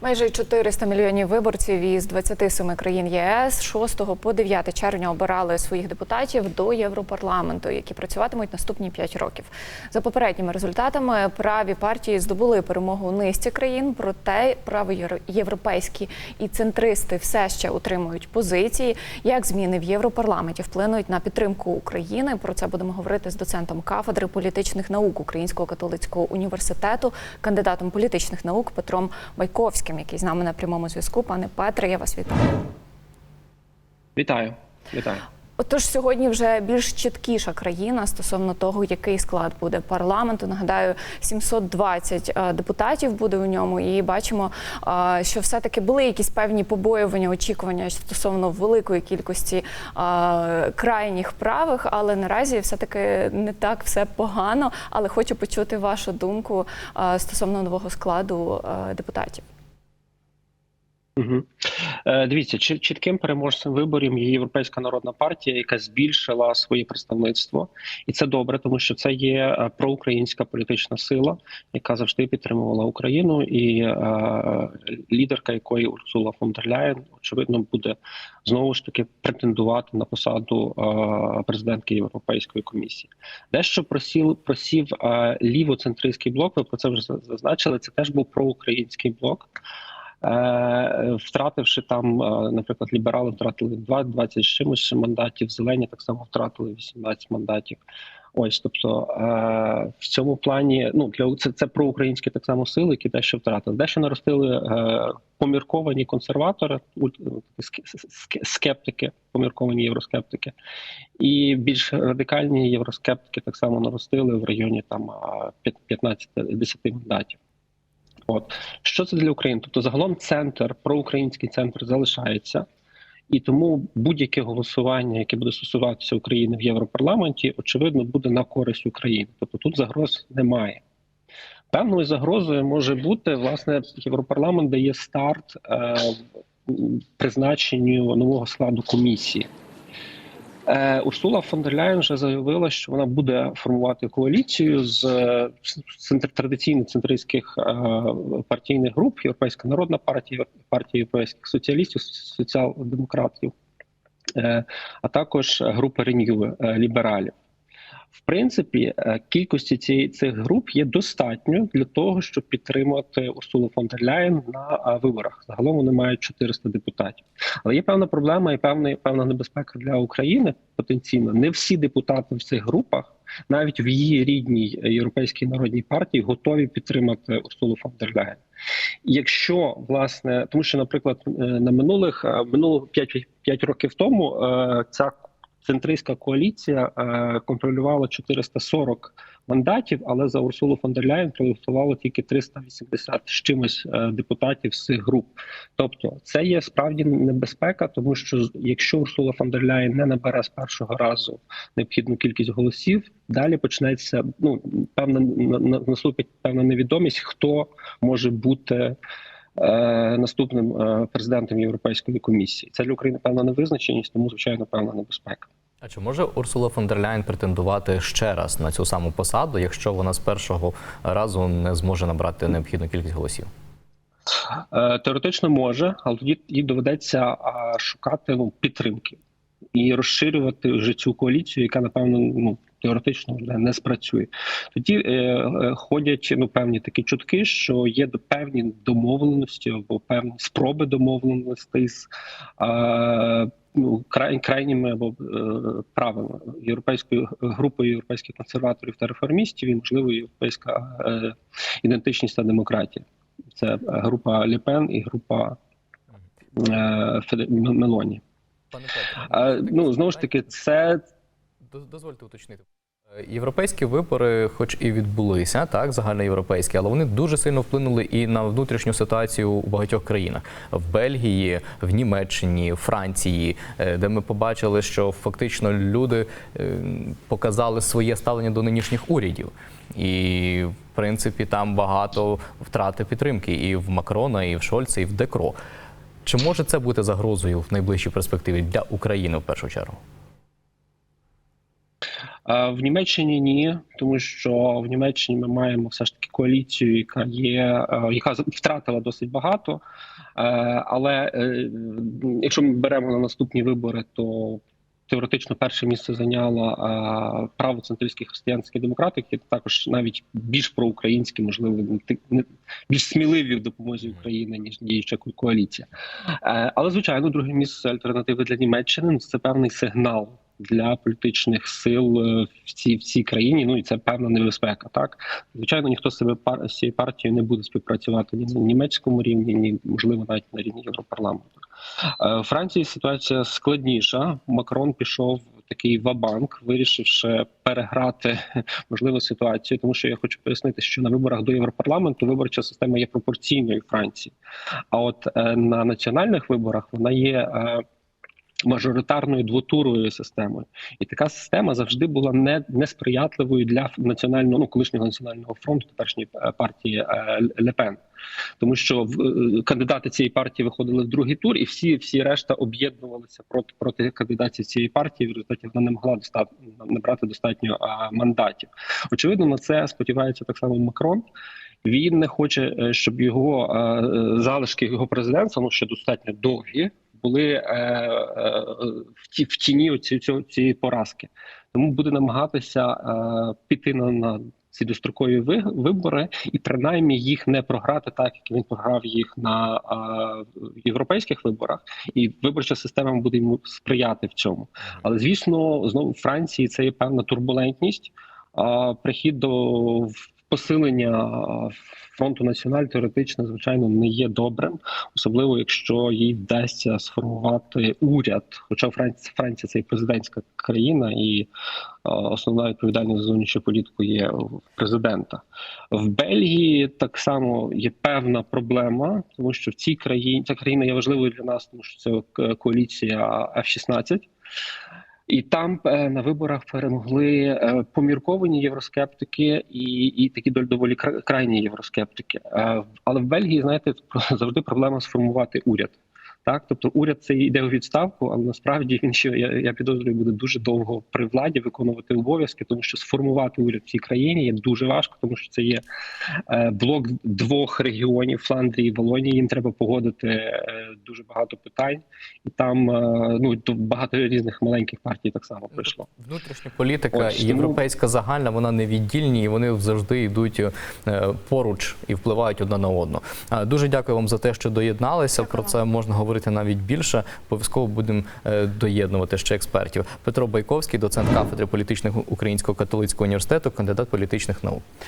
Майже 400 мільйонів виборців із 27 країн ЄС 6 по 9 червня обирали своїх депутатів до Європарламенту, які працюватимуть наступні 5 років. За попередніми результатами праві партії здобули перемогу у низці країн. Проте правоєвропейські і центристи все ще утримують позиції. Як зміни в Європарламенті вплинуть на підтримку України? Про це будемо говорити з доцентом кафедри політичних наук Українського католицького університету, кандидатом політичних наук Петром Байковським, який з нами на прямому зв'язку. Пане Петре, я вас вітаю. Вітаю, вітаю. Отож, сьогодні вже більш чіткіша країна стосовно того, який склад буде парламенту. Нагадаю, 720 е, депутатів буде у ньому, і бачимо, е, що все-таки були якісь певні побоювання, очікування стосовно великої кількості е, крайніх правих, але наразі все-таки не так все погано. Але хочу почути вашу думку стосовно нового складу депутатів. Угу. Е, дивіться, чітким переможцем виборів є Європейська народна партія, яка збільшила своє представництво, і це добре, тому що це є е, проукраїнська політична сила, яка завжди підтримувала Україну, і е, лідерка якої Урсула фон дер Ляєн, очевидно, буде знову ж таки претендувати на посаду е, президентки Європейської комісії. Дещо просів просів е, лівоцентристський блок. Ви про це вже зазначили. Це теж був проукраїнський блок. Е, втративши там, е, наприклад, ліберали втратили 2, 20 з чимось мандатів, зелені так само втратили 18 мандатів. Ось, тобто е, в цьому плані, ну для це, це проукраїнські так само сили, які дещо втратили. Дещо наростили помірковані консерватори, скептики, помірковані євроскептики, і більш радикальні євроскептики так само наростили в районі там 15-10 мандатів. От що це для України? Тобто, загалом центр, проукраїнський центр залишається, і тому будь-яке голосування, яке буде стосуватися України в Європарламенті, очевидно, буде на користь України. Тобто тут загроз немає. Певною загрозою може бути власне Європарламент дає старт е, призначенню нового складу комісії. Е, Урсула фон дер Ляєн вже заявила, що вона буде формувати коаліцію з е, центр традиційно центристських е, партійних груп: Європейська народна партія, партія європейських соціалістів, соціал-демократів, а також Renew, е, лібералів. В принципі, е, кількості цієї цих груп є достатньо для того, щоб підтримати Урсулу фон дер Ляєн на е, виборах. Загалом вони мають 400 депутатів. Але є певна проблема і певна, певна небезпека для України потенційно. Не всі депутати в цих групах, навіть в її рідній європейській народній партії, готові підтримати Урсулу фон дер Ляєн. Якщо власне, тому що, наприклад, е, на минулих минулих 5, 5 років тому ця центристська коаліція е, контролювала 440 мандатів, але за Урсулу фон дер Ляєн проголосувало тільки 380 з чимось е, депутатів з цих груп. Тобто, це є справді небезпека, тому що якщо Урсула фон дер Ляєн не набере з першого разу необхідну кількість голосів, далі почнеться ну певна на- на- наступить певна невідомість, хто може бути. Е, Наступним е, президентом Європейської комісії це для України певна невизначеність, тому звичайно певна небезпека. А чи може Урсула фон дер Ляєн претендувати ще раз на цю саму посаду, якщо вона з першого разу не зможе набрати необхідну кількість голосів? Е, Теоретично може, але тоді їй доведеться шукати ну, підтримки і розширювати вже цю коаліцію, яка напевно ну теоретично вже не спрацює. Тоді е, е, ходять ну певні такі чутки, що є певні домовленості або певні спроби домовленостей з е, ну, край, крайніми або е, правими європейською групою європейських консерваторів та реформістів, і можливо європейська е, ідентичність та демократія. Це група Ліпен і група е, Феде- Мелоні. Пане А, ну знову ж таки, це Дозвольте уточнити. Е, Європейські вибори, хоч і відбулися, так, загальноєвропейські, але вони дуже сильно вплинули і на внутрішню ситуацію у багатьох країнах в Бельгії, в Німеччині, Франції, е, де ми побачили, що фактично люди е, показали своє ставлення до нинішніх урядів. І в принципі там багато втрати підтримки і в Макрона, і в Шольца, і в Декро. Чи може це бути загрозою в найближчій перспективі для України в першу чергу? В Німеччині ні, тому що в Німеччині ми маємо все ж таки коаліцію, яка є, е, яка втратила досить багато. Е, Але е, якщо ми беремо на наступні вибори, то теоретично перше місце зайняла правоцентристські християнські демократи, які також навіть більш проукраїнські, можливо, більш сміливі в допомозі Україні, ніж діюча коаліція. Але звичайно, друге місце альтернативи для Німеччини це певний сигнал. Для політичних сил е, в цій в цій країні, ну і це певна небезпека. Так звичайно, ніхто з себе пар з цією партією не буде співпрацювати ні на німецькому рівні, ні можливо навіть на рівні Європарламенту. Е, У Франції ситуація складніша. Макрон пішов такий вабанк, вирішивши переграти можливо ситуацію, тому що я хочу пояснити, що на виборах до Європарламенту виборча система є пропорційною Франції. А от е, на національних виборах вона є. Мажоритарною двотуровою системою, і така система завжди була не несприятливою для національного ну колишнього національного фронту, теперішньої е, партії е, Лепен, тому що е, кандидати цієї партії виходили в другий тур, і всі всі решта об'єднувалися проти проти кандидатів цієї партії. В результаті вона не могла достатньо набрати достатньо а, мандатів. Очевидно, на це сподівається так само Макрон. Він не хоче, щоб його е, залишки його президентства, ну ще достатньо довгі, були е, е, в ті в тіні цієї поразки. Тому буде намагатися е, піти на, на ці дострокові вибори і принаймні їх не програти, так як він програв їх на європейських виборах, і виборча система буде йому сприяти в цьому. Але звісно, знову в Франції це є певна турбулентність. А прихід до посилення фронту національ теоретично, звичайно, не є добрим, особливо якщо їй вдасться сформувати уряд. Хоча Франція, Франція це і президентська країна, і е, основна відповідальність за зовнішню політику є президента. В Бельгії так само є певна проблема, тому що в цій країні ця країна є важливою для нас, тому що це е, коаліція F-16. І там е, на виборах перемогли е, помірковані євроскептики і, і такі доволі кра- крайні євроскептики. Е, Але в Бельгії, знаєте, завжди проблема сформувати уряд. Так, тобто уряд це йде у відставку, але насправді він ще я, я підозрюю, буде дуже довго при владі виконувати обов'язки, тому що сформувати уряд в цій країні є дуже важко, тому що це є е, блок двох регіонів Фландрії і Волонії. Їм треба погодити е, дуже багато питань, і там е, ну то багато різних маленьких партій так само прийшло. Внутрішня політика і тому- європейська загальна, вона не віддільні, і вони завжди йдуть поруч і впливають одна на одну. Дуже дякую вам за те, що доєдналися. Про це можна говорити навіть більше. Обов'язково будемо е, доєднувати ще експертів. Петро Байковський, доцент кафедри політичних Українського католицького університету, кандидат політичних наук.